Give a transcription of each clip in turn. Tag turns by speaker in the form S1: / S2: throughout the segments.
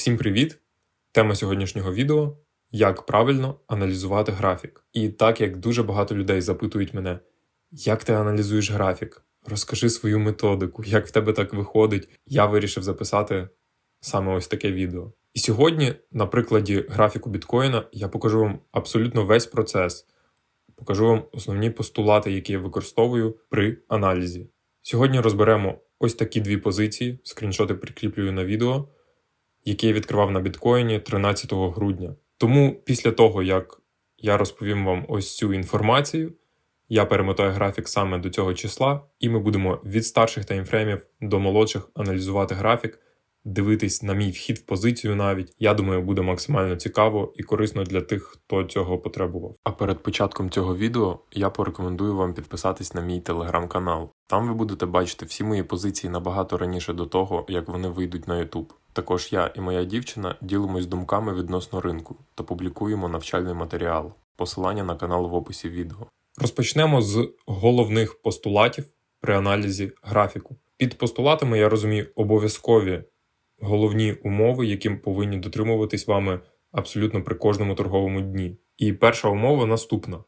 S1: Всім привіт! Тема сьогоднішнього відео як правильно аналізувати графік. І так як дуже багато людей запитують мене, як ти аналізуєш графік, розкажи свою методику, як в тебе так виходить, я вирішив записати саме ось таке відео. І сьогодні, на прикладі графіку біткоїна, я покажу вам абсолютно весь процес, покажу вам основні постулати, які я використовую при аналізі. Сьогодні розберемо ось такі дві позиції, скріншоти прикріплюю на відео який я відкривав на біткоїні 13 грудня. Тому після того, як я розповім вам ось цю інформацію, я перемотаю графік саме до цього числа, і ми будемо від старших таймфреймів до молодших аналізувати графік, дивитись на мій вхід в позицію навіть. Я думаю, буде максимально цікаво і корисно для тих, хто цього потребував. А перед початком цього відео я порекомендую вам підписатись на мій телеграм-канал. Там ви будете бачити всі мої позиції набагато раніше до того, як вони вийдуть на YouTube. Також я і моя дівчина ділимось думками відносно ринку та публікуємо навчальний матеріал. Посилання на канал в описі відео. Розпочнемо з головних постулатів при аналізі графіку. Під постулатами я розумію обов'язкові головні умови, яким повинні дотримуватись вами абсолютно при кожному торговому дні. І перша умова наступна: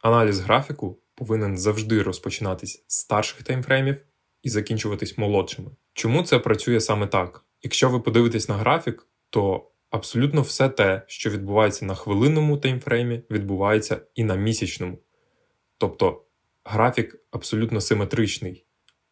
S1: аналіз графіку повинен завжди розпочинатись з старших таймфреймів і закінчуватись молодшими. Чому це працює саме так? Якщо ви подивитесь на графік, то абсолютно все те, що відбувається на хвилинному таймфреймі, відбувається і на місячному. Тобто графік абсолютно симетричний,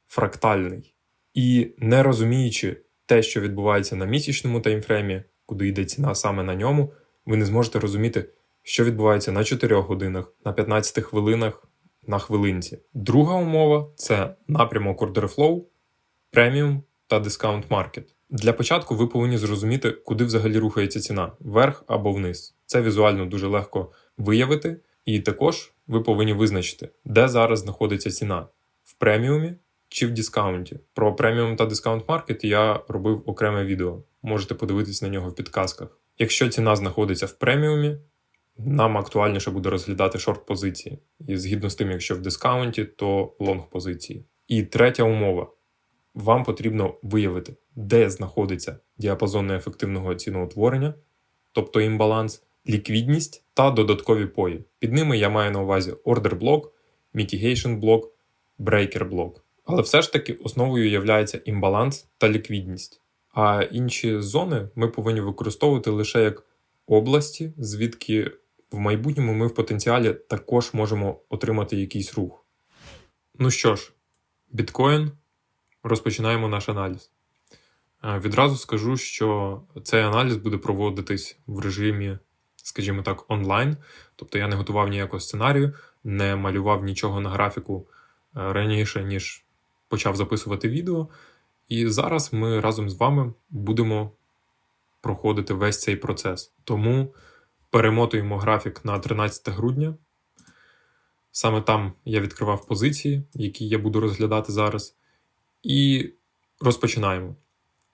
S1: фрактальний. І не розуміючи те, що відбувається на місячному таймфреймі, куди йде ціна саме на ньому, ви не зможете розуміти, що відбувається на 4 годинах, на 15 хвилинах, на хвилинці. Друга умова це напрямок ордерфлоу, преміум та дискаунт маркет. Для початку ви повинні зрозуміти, куди взагалі рухається ціна вверх або вниз. Це візуально дуже легко виявити, і також ви повинні визначити, де зараз знаходиться ціна в преміумі чи в дискаунті. Про преміум та дискаунт маркет я робив окреме відео. Можете подивитись на нього в підказках. Якщо ціна знаходиться в преміумі, нам актуальніше буде розглядати шорт позиції. І згідно з тим, якщо в дискаунті, то лонг позиції. І третя умова вам потрібно виявити, де знаходиться діапазон неефективного ціноутворення, тобто імбаланс, ліквідність та додаткові пої. Під ними я маю на увазі ордер блок, mitigation блок, breaker блок. Але все ж таки основою є імбаланс та ліквідність. А інші зони ми повинні використовувати лише як області, звідки в майбутньому ми в потенціалі також можемо отримати якийсь рух. Ну що ж, біткоін розпочинаємо наш аналіз. Е, відразу скажу, що цей аналіз буде проводитись в режимі, скажімо так, онлайн. Тобто я не готував ніякого сценарію, не малював нічого на графіку е, раніше, ніж почав записувати відео. І зараз ми разом з вами будемо проходити весь цей процес. Тому перемотуємо графік на 13 грудня. Саме там я відкривав позиції, які я буду розглядати зараз. І розпочинаємо.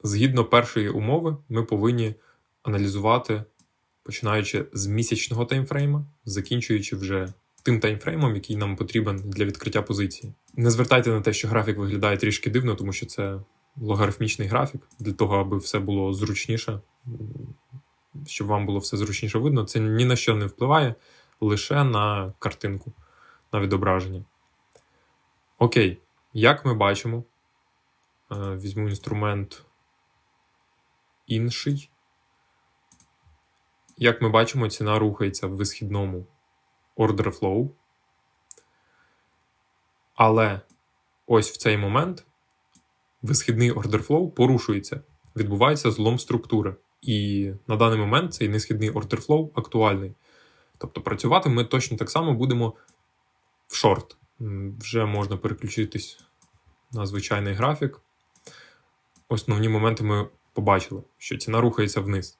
S1: Згідно першої умови, ми повинні аналізувати, починаючи з місячного таймфрейма, закінчуючи вже тим таймфреймом, який нам потрібен для відкриття позиції. Не звертайте на те, що графік виглядає трішки дивно, тому що це логарифмічний графік, для того, аби все було зручніше, щоб вам було все зручніше видно. Це ні на що не впливає, лише на картинку, на відображення. Окей, як ми бачимо. Е, візьму інструмент інший. Як ми бачимо, ціна рухається в висхідному order flow. Але ось в цей момент висхідний order flow порушується, відбувається злом структури. І на даний момент цей несхідний order flow актуальний. Тобто працювати ми точно так само будемо в шорт. Вже можна переключитись на звичайний графік основні моменти ми побачили, що ціна рухається вниз.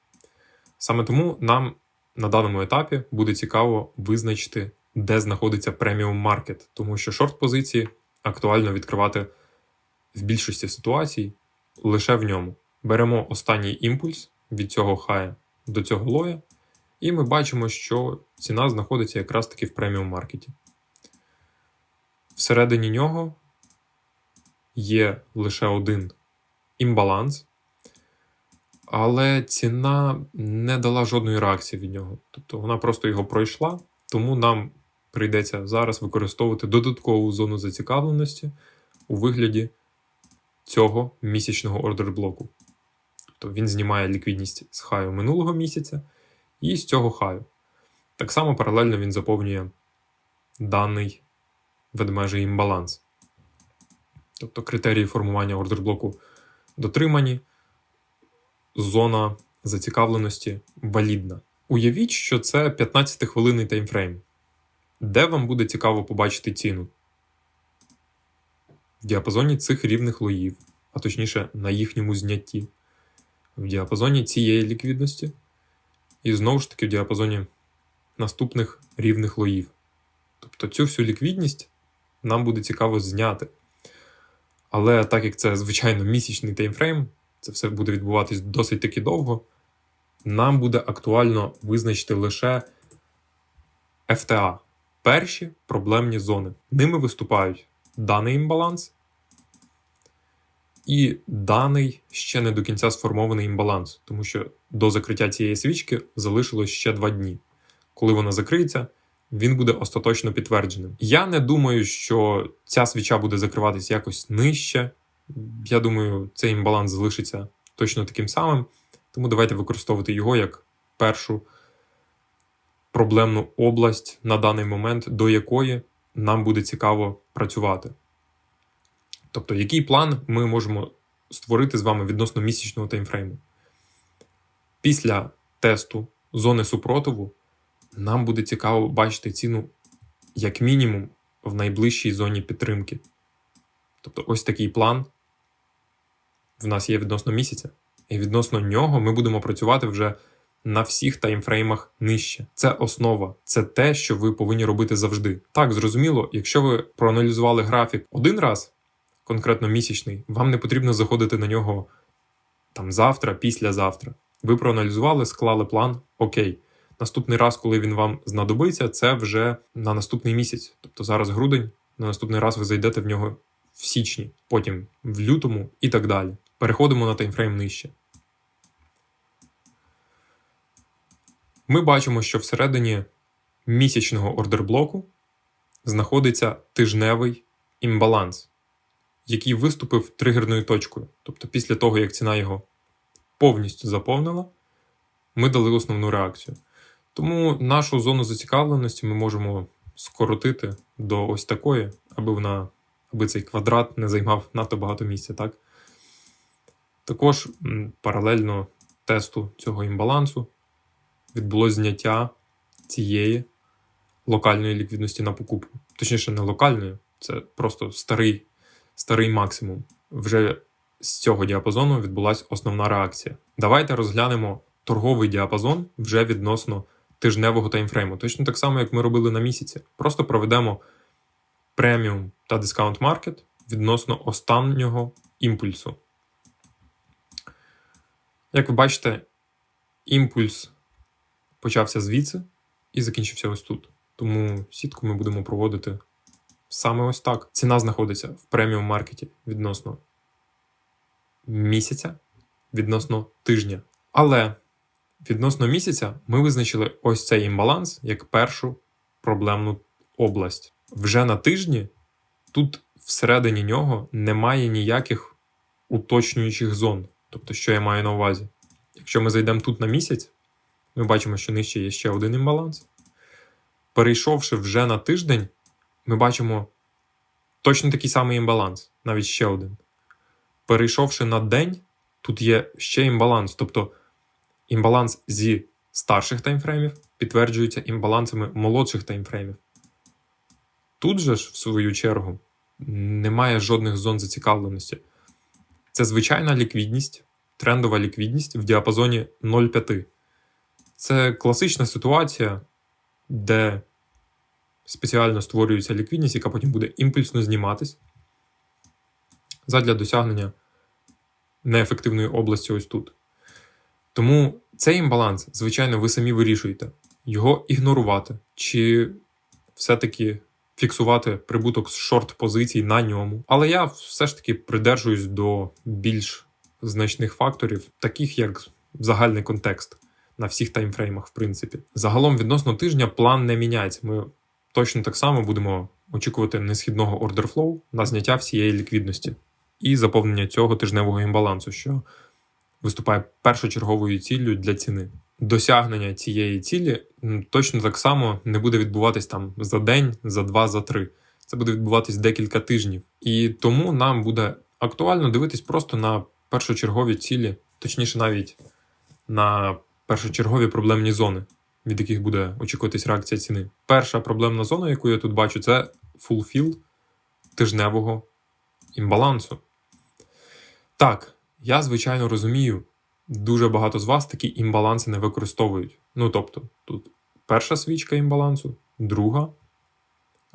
S1: Саме тому нам на даному етапі буде цікаво визначити, де знаходиться преміум маркет, тому що шорт-позиції актуально відкривати в більшості ситуацій лише в ньому. Беремо останній імпульс від цього хая до цього лоя, і ми бачимо, що ціна знаходиться якраз таки в преміум маркеті. Всередині нього є лише один імбаланс. Але ціна не дала жодної реакції від нього. Тобто вона просто його пройшла, тому нам прийдеться зараз використовувати додаткову зону зацікавленості у вигляді цього місячного ордер-блоку. Тобто він знімає ліквідність з хаю минулого місяця і з цього хаю. Так само паралельно він заповнює даний ведмежий імбаланс. Тобто критерії формування ордер-блоку дотримані, зона зацікавленості валідна. Уявіть, що це 15-хвилинний таймфрейм. Де вам буде цікаво побачити ціну? В діапазоні цих рівних лоїв, а точніше на їхньому знятті, в діапазоні цієї ліквідності, і знову ж таки в діапазоні наступних рівних лоїв. Тобто цю всю ліквідність нам буде цікаво зняти. Але так як це звичайно місячний таймфрейм, це все буде відбуватись досить таки довго, нам буде актуально визначити лише FTA перші проблемні зони. Ними виступають даний імбаланс і даний ще не до кінця сформований імбаланс, тому що до закриття цієї свічки залишилось ще два дні. Коли вона закриється, він буде остаточно підтвердженим. Я не думаю, що ця свіча буде закриватись якось нижче. Я думаю, цей імбаланс залишиться точно таким самим. Тому давайте використовувати його як першу проблемну область на даний момент, до якої нам буде цікаво працювати. Тобто, який план ми можемо створити з вами відносно місячного таймфрейму. Після тесту зони супротиву нам буде цікаво бачити ціну як мінімум в найближчій зоні підтримки. Тобто, ось такий план в нас є відносно місяця, і відносно нього ми будемо працювати вже на всіх таймфреймах нижче. Це основа, це те, що ви повинні робити завжди. Так, зрозуміло, якщо ви проаналізували графік один раз, конкретно місячний, вам не потрібно заходити на нього там завтра, післязавтра. Ви проаналізували, склали план, окей. Наступний раз, коли він вам знадобиться, це вже на наступний місяць. Тобто зараз грудень, на наступний раз ви зайдете в нього в січні, потім в лютому і так далі. Переходимо на таймфрейм нижче. Ми бачимо, що всередині місячного ордерблоку знаходиться тижневий імбаланс, який виступив тригерною точкою. Тобто, після того, як ціна його повністю заповнила, ми дали основну реакцію. Тому нашу зону зацікавленості ми можемо скоротити до ось такої, аби вона, аби цей квадрат не займав надто багато місця. Так? Також паралельно тесту цього імбалансу відбулося зняття цієї локальної ліквідності на покупку. Точніше, не локальної, це просто старий, старий максимум. Вже з цього діапазону відбулася основна реакція. Давайте розглянемо торговий діапазон вже відносно тижневого таймфрейму. Точно так само, як ми робили на місяці. Просто проведемо преміум та дискаунт маркет відносно останнього імпульсу. Як ви бачите, імпульс почався звідси і закінчився ось тут. Тому сітку ми будемо проводити саме ось так. Ціна знаходиться в преміум маркеті відносно місяця, відносно тижня. Але відносно місяця ми визначили ось цей імбаланс як першу проблемну область. Вже на тижні тут всередині нього немає ніяких уточнюючих зон. Тобто, що я маю на увазі? Якщо ми зайдемо тут на місяць, ми бачимо, що нижче є ще один імбаланс. Перейшовши вже на тиждень, ми бачимо точно такий самий імбаланс, навіть ще один. Перейшовши на день, тут є ще імбаланс. Тобто імбаланс зі старших таймфреймів підтверджується імбалансами молодших таймфреймів. Тут же ж, в свою чергу, немає жодних зон зацікавленості. Це звичайна ліквідність, трендова ліквідність в діапазоні 0,5. Це класична ситуація, де спеціально створюється ліквідність, яка потім буде імпульсно зніматись задля досягнення неефективної області ось тут. Тому цей імбаланс, звичайно, ви самі вирішуєте, його ігнорувати, чи все-таки фіксувати прибуток з шорт-позицій на ньому. Але я все ж таки придержуюсь до більш значних факторів, таких як загальний контекст на всіх таймфреймах, в принципі. Загалом відносно тижня план не міняється. Ми точно так само будемо очікувати несхідного ордерфлоу на зняття всієї ліквідності і заповнення цього тижневого імбалансу, що виступає першочерговою ціллю для ціни. Досягнення цієї цілі точно так само не буде відбуватись там за день, за два, за три. Це буде відбуватись декілька тижнів. І тому нам буде актуально дивитись просто на першочергові цілі, точніше, навіть на першочергові проблемні зони, від яких буде очікуватись реакція ціни. Перша проблемна зона, яку я тут бачу, це фулфіл тижневого імбалансу. Так, я звичайно розумію, дуже багато з вас такі імбаланси не використовують. Ну тобто, тут перша свічка імбалансу, друга,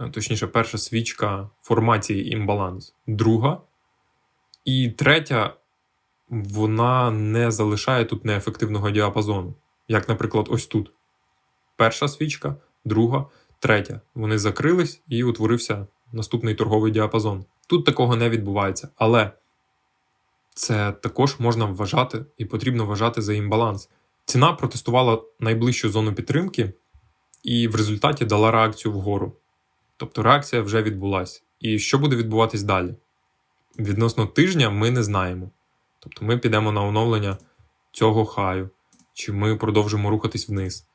S1: е, точніше, перша свічка формації імбаланс, друга. І третя, вона не залишає тут неефективного діапазону. Як, наприклад, ось тут. Перша свічка, друга, третя. Вони закрились і утворився наступний торговий діапазон. Тут такого не відбувається, але це також можна вважати і потрібно вважати за імбаланс. Ціна протестувала найближчу зону підтримки і в результаті дала реакцію вгору. Тобто реакція вже відбулася. І що буде відбуватись далі? Відносно тижня ми не знаємо. Тобто ми підемо на оновлення цього хаю, чи ми продовжимо рухатись вниз.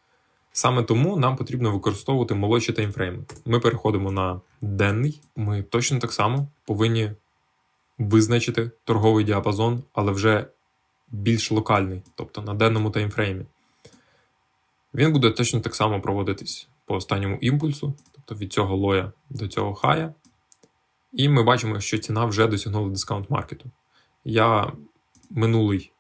S1: Саме тому нам потрібно використовувати молодші таймфрейми. Ми переходимо на денний. Ми точно так само повинні визначити торговий діапазон, але вже більш локальний, тобто на денному таймфреймі. Він буде точно так само проводитись по останньому імпульсу, тобто від цього лоя до цього хая. І ми бачимо, що ціна вже досягнула дискаунт маркету. Я минулий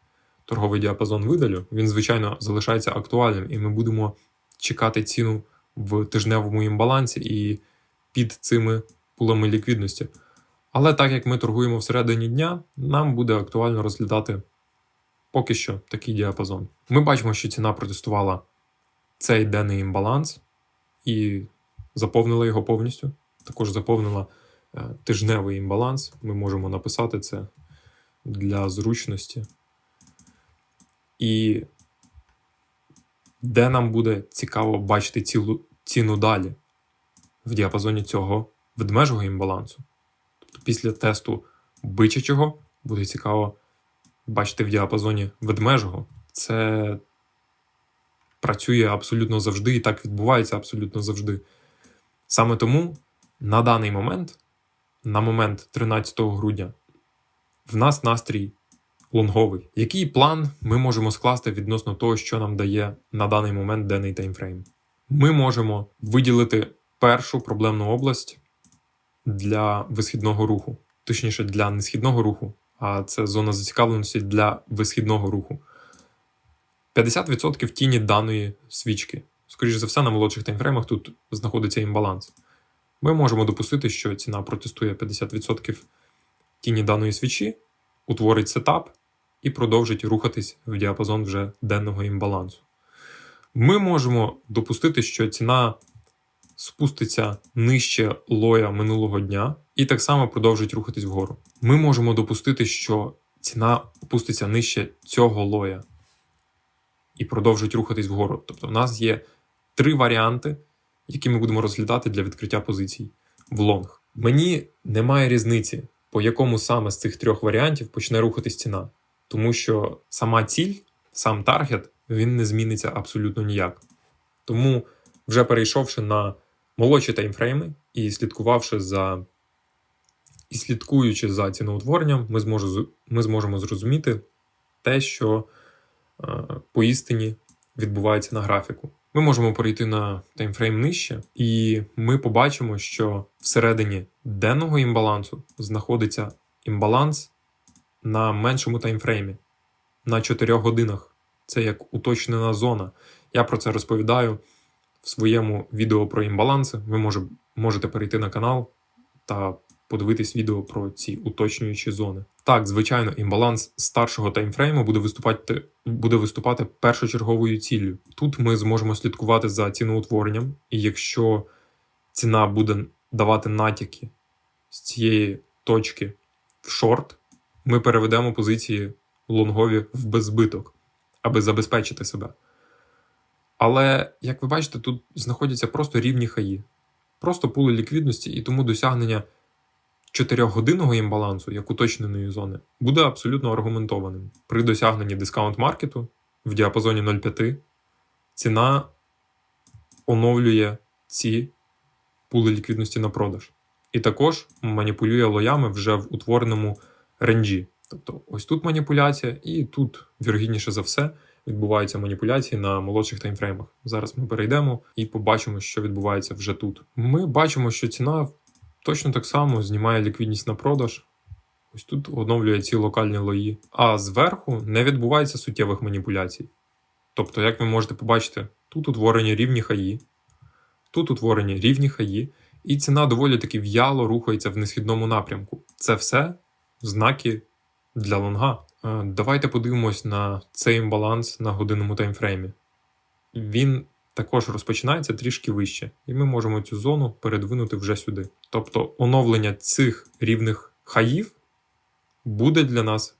S1: торговий діапазон видалю, він, звичайно, залишається актуальним, і ми будемо чекати ціну в тижневому імбалансі і під цими пулами ліквідності. Але так як ми торгуємо всередині дня, нам буде актуально розглядати поки що такий діапазон. Ми бачимо, що ціна протестувала цей денний імбаланс і заповнила його повністю. Також заповнила е, тижневий імбаланс. Ми можемо написати це для зручності. І де нам буде цікаво бачити цілу ціну далі в діапазоні цього ведмежого імбалансу. Тобто після тесту бичачого буде цікаво бачити в діапазоні ведмежого. Це працює абсолютно завжди і так відбувається абсолютно завжди. Саме тому на даний момент, на момент 13 грудня, в нас настрій лонговий. Який план ми можемо скласти відносно того, що нам дає на даний момент денний таймфрейм? Ми можемо виділити першу проблемну область для висхідного руху, точніше для несхідного руху, а це зона зацікавленості для висхідного руху. 50% тіні даної свічки. Скоріше за все, на молодших таймфреймах тут знаходиться імбаланс. Ми можемо допустити, що ціна протестує 50% тіні даної свічі, утворить сетап і продовжить рухатись в діапазон вже денного імбалансу. Ми можемо допустити, що ціна спуститься нижче лоя минулого дня і так само продовжить рухатись вгору. Ми можемо допустити, що ціна опуститься нижче цього лоя і продовжить рухатись вгору. Тобто, в нас є три варіанти, які ми будемо розглядати для відкриття позицій в лонг. Мені немає різниці, по якому саме з цих трьох варіантів почне рухатись ціна, тому що сама ціль, сам таргет, він не зміниться абсолютно ніяк. Тому, вже перейшовши на молодші таймфрейми і слідкувавши за і слідкуючи за ціноутворенням, ми, зможу, ми зможемо зрозуміти те, що е, поістині відбувається на графіку. Ми можемо перейти на таймфрейм нижче, і ми побачимо, що всередині денного імбалансу знаходиться імбаланс на меншому таймфреймі на 4 годинах. Це як уточнена зона. Я про це розповідаю в своєму відео про імбаланси. Ви може, можете перейти на канал та подивитись відео про ці уточнюючі зони. Так, звичайно, імбаланс старшого таймфрейму буде виступати буде виступати першочерговою ціллю. Тут ми зможемо слідкувати за ціноутворенням, і якщо ціна буде давати натяки з цієї точки в шорт, ми переведемо позиції лонгові в беззбиток. аби забезпечити себе. Але, як ви бачите, тут знаходяться просто рівні хаї, просто пули ліквідності, і тому досягнення 4-годинного імбалансу, як уточненої зони, буде абсолютно аргументованим. При досягненні дискаунт маркету в діапазоні 0,5 ціна оновлює ці пули ліквідності на продаж. І також маніпулює лоями вже в утвореному ренджі. Тобто, ось тут маніпуляція, і тут, вірогідніше за все, відбуваються маніпуляції на молодших таймфреймах. Зараз ми перейдемо і побачимо, що відбувається вже тут. Ми бачимо, що ціна точно так само знімає ліквідність на продаж. Ось тут оновлює ці локальні лої. А зверху не відбувається суттєвих маніпуляцій. Тобто, як ви можете побачити, тут утворені рівні хаї, тут утворені рівні хаї, і ціна доволі таки в'яло рухається в несхідному напрямку. Це все знаки для лонга. Е, Давайте подивимось на цей імбаланс на годинному таймфреймі. Він також розпочинається трішки вище, і ми можемо цю зону передвинути вже сюди. Тобто оновлення цих рівних хаїв буде для нас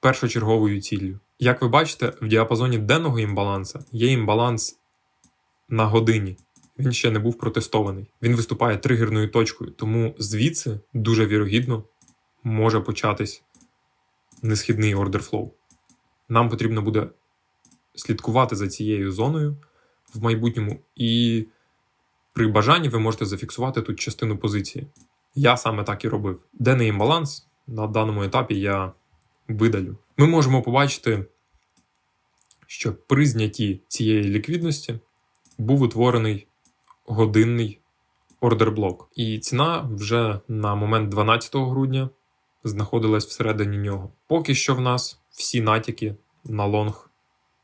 S1: першочерговою ціллю. Як ви бачите, в діапазоні денного імбаланса є імбаланс на годині. Він ще не був протестований. Він виступає тригерною точкою, тому звідси дуже вірогідно може початись несхідний ордер флоу. Нам потрібно буде слідкувати за цією зоною в майбутньому, і при бажанні ви можете зафіксувати тут частину позиції. Я саме так і робив. Денний імбаланс на даному етапі я видалю. Ми можемо побачити, що при знятті цієї ліквідності був утворений годинний ордерблок. І ціна вже на момент 12 грудня знаходилась всередині нього. Поки що в нас всі натяки на лонг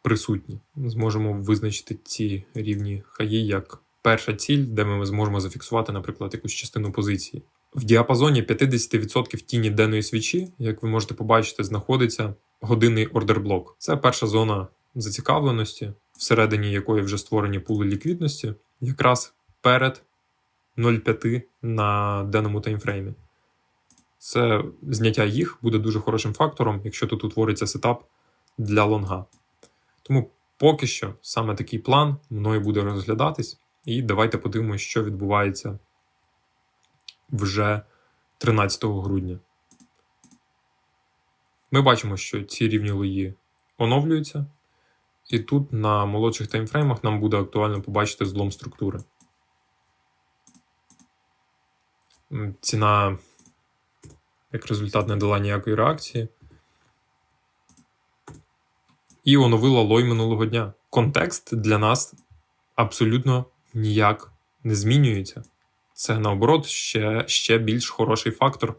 S1: присутні. Зможемо визначити ці рівні хаї як перша ціль, де ми зможемо зафіксувати, наприклад, якусь частину позиції. В діапазоні 50% тіні денної свічі, як ви можете побачити, знаходиться годинний ордерблок. Це перша зона зацікавленості, всередині якої вже створені пули ліквідності, якраз перед 0,5 на денному таймфреймі. Це зняття їх буде дуже хорошим фактором, якщо тут утвориться сетап для лонга. Тому поки що саме такий план мною буде розглядатись, і давайте подивимося, що відбувається вже 13 грудня. Ми бачимо, що ці рівні лої оновлюються, і тут на молодших таймфреймах нам буде актуально побачити злом структури. Ціна, як результат, не дала ніякої реакції. І оновила лой минулого дня. Контекст для нас абсолютно ніяк не змінюється. Це наоборот ще, ще більш хороший фактор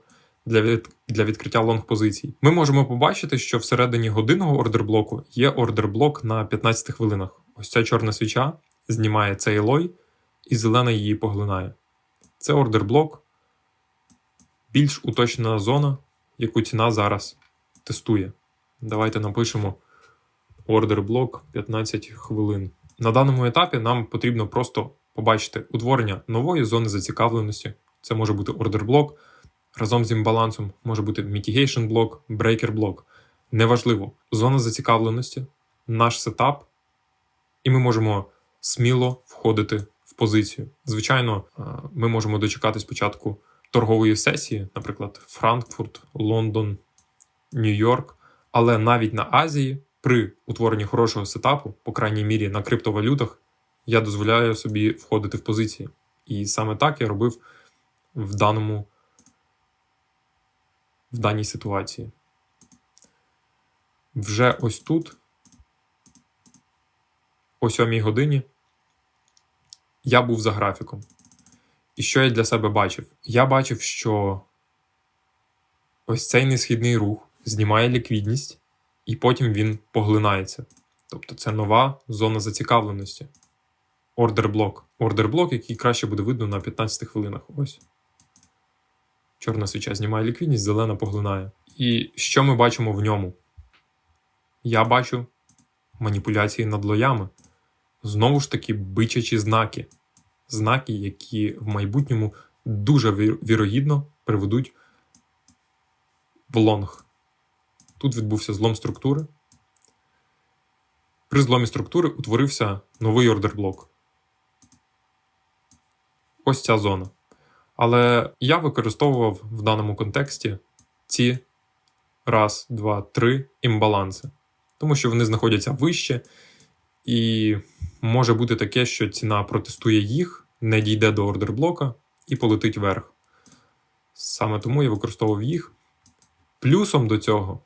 S1: для, від, для відкриття лонг-позицій. Ми можемо побачити, що всередині годинного ордерблоку є ордерблок на 15 хвилинах. Ось ця чорна свіча знімає цей лой, і зелена її поглинає. Це ордерблок, більш уточнена зона, яку ціна зараз тестує. Давайте напишемо ордерблок 15 хвилин. На даному етапі нам потрібно просто побачити утворення нової зони зацікавленості. Це може бути ордерблок. Разом з імбалансом може бути mitigation блок, breaker блок. Неважливо, зона зацікавленості, наш сетап, і ми можемо сміло входити в позицію. Звичайно, е, ми можемо дочекати спочатку торгової сесії, наприклад, Франкфурт, Лондон, Нью-Йорк. Але навіть на Азії, при утворенні хорошого сетапу, по крайній мірі на криптовалютах, я дозволяю собі входити в позиції. І саме так я робив в даному в даній ситуації. Вже ось тут, о 7 годині, я був за графіком. І що я для себе бачив? Я бачив, що ось цей несхідний рух знімає ліквідність, і потім він поглинається. Тобто це нова зона зацікавленості. Ордерблок. Ордерблок, який краще буде видно на 15 хвилинах. Ось. Чорна свіча знімає ліквідність, зелена поглинає. І що ми бачимо в ньому? Я бачу маніпуляції над лоями. Знову ж таки, бичачі знаки. Знаки, які в майбутньому дуже вірогідно приведуть в лонг. Тут відбувся злом структури. При зломі структури утворився новий ордерблок. Ось ця зона. Але я використовував в даному контексті ці раз, два, три імбаланси, тому що вони знаходяться вище, і може бути таке, що ціна протестує їх, не дійде до ордерблока і полетить вверх. Саме тому я використовував їх. Плюсом до цього,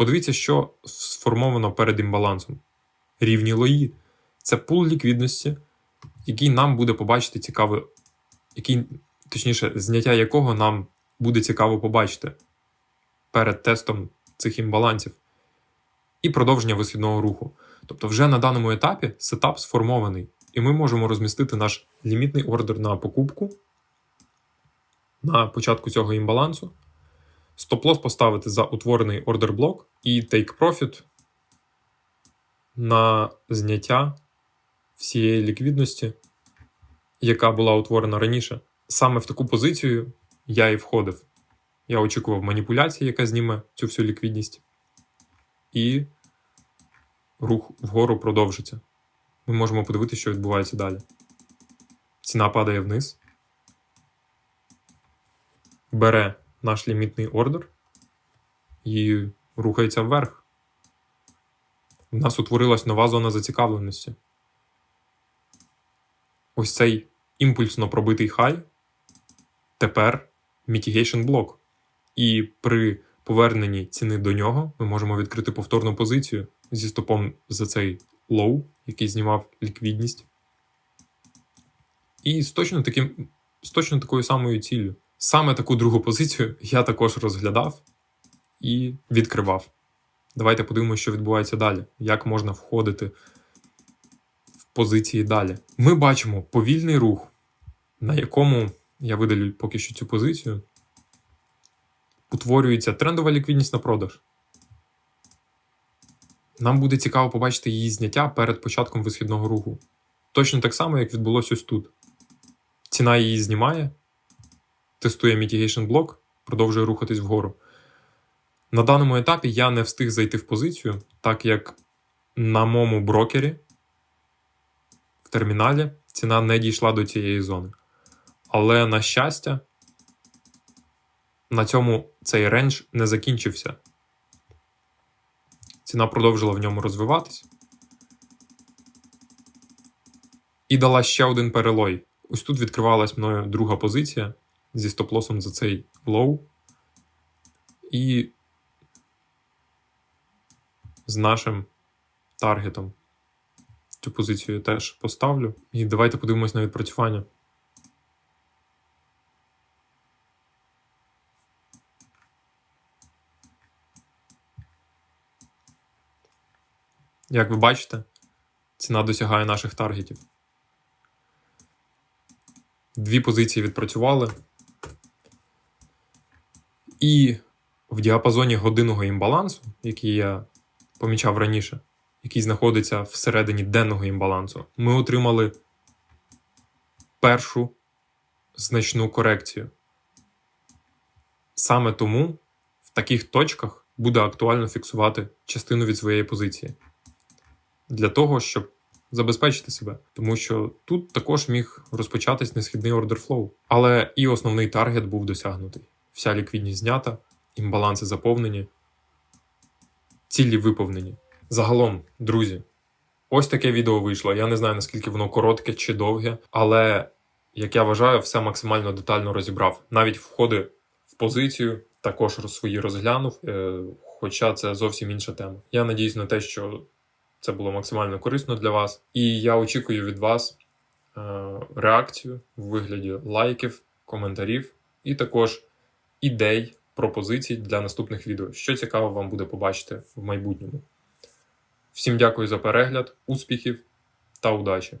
S1: подивіться, що сформовано перед імбалансом. Рівні лої. Це пул ліквідності, який нам буде побачити цікаво, який, точніше, зняття якого нам буде цікаво побачити перед тестом цих імбалансів, і продовження висхідного руху. Тобто, вже на даному етапі сетап сформований, і ми можемо розмістити наш лімітний ордер на покупку на початку цього імбалансу, стоп-лос поставити за утворений ордер блок і take profit на зняття всієї ліквідності, яка була утворена раніше. Саме в таку позицію я і входив. Я очікував маніпуляції, яка зніме цю всю ліквідність, і рух вгору продовжиться. Ми можемо подивитися, що відбувається далі. Ціна падає вниз, бере наш лімітний ордер і рухається вверх. У нас утворилась нова зона зацікавленості. Ось цей імпульсно пробитий хай тепер mitigation блок. І при поверненні ціни до нього ми можемо відкрити повторну позицію зі стопом за цей лоу, який знімав ліквідність. І з точно, таким, з точно такою самою ціллю. Саме таку другу позицію я також розглядав і відкривав. Давайте подивимося, що відбувається далі, як можна входити в позиції далі. Ми бачимо повільний рух, на якому я видалю поки що цю позицію. Утворюється трендова ліквідність на продаж. Нам буде цікаво побачити її зняття перед початком висхідного руху. Точно так само, як відбулося ось тут. Ціна її знімає, тестує mitigation блок, продовжує рухатись вгору. На даному етапі я не встиг зайти в позицію, так як на моєму брокері в терміналі ціна не дійшла до цієї зони. Але, на щастя, на цьому цей рендж не закінчився. Ціна продовжила в ньому розвиватись. І дала ще один перелой. Ось тут відкривалась мною друга позиція зі стоп-лосом за цей лоу. І з нашим таргетом. Цю позицію я теж поставлю. І давайте подивимось на відпрацювання. Як ви бачите, ціна досягає наших таргетів. Дві позиції відпрацювали. І в діапазоні годинного імбалансу, який я помічав раніше, який знаходиться всередині денного імбалансу, ми отримали першу значну корекцію. Саме тому в таких точках буде актуально фіксувати частину від своєї позиції для того, щоб забезпечити себе, тому що тут також міг розпочатись несхідний ордерфлоу. Але і основний таргет був досягнутий. Вся ліквідність знята, імбаланси заповнені, цілі виповнені. Загалом, друзі, ось таке відео вийшло. Я не знаю, наскільки воно коротке чи довге, але, як я вважаю, все максимально детально розібрав. Навіть входи в позицію також свої розглянув, е, хоча це зовсім інша тема. Я надіюсь на те, що це було максимально корисно для вас. І я очікую від вас е, реакцію в вигляді лайків, коментарів і також ідей, пропозицій для наступних відео, що цікаво вам буде побачити в майбутньому. Всім дякую за перегляд, успіхів та удачі!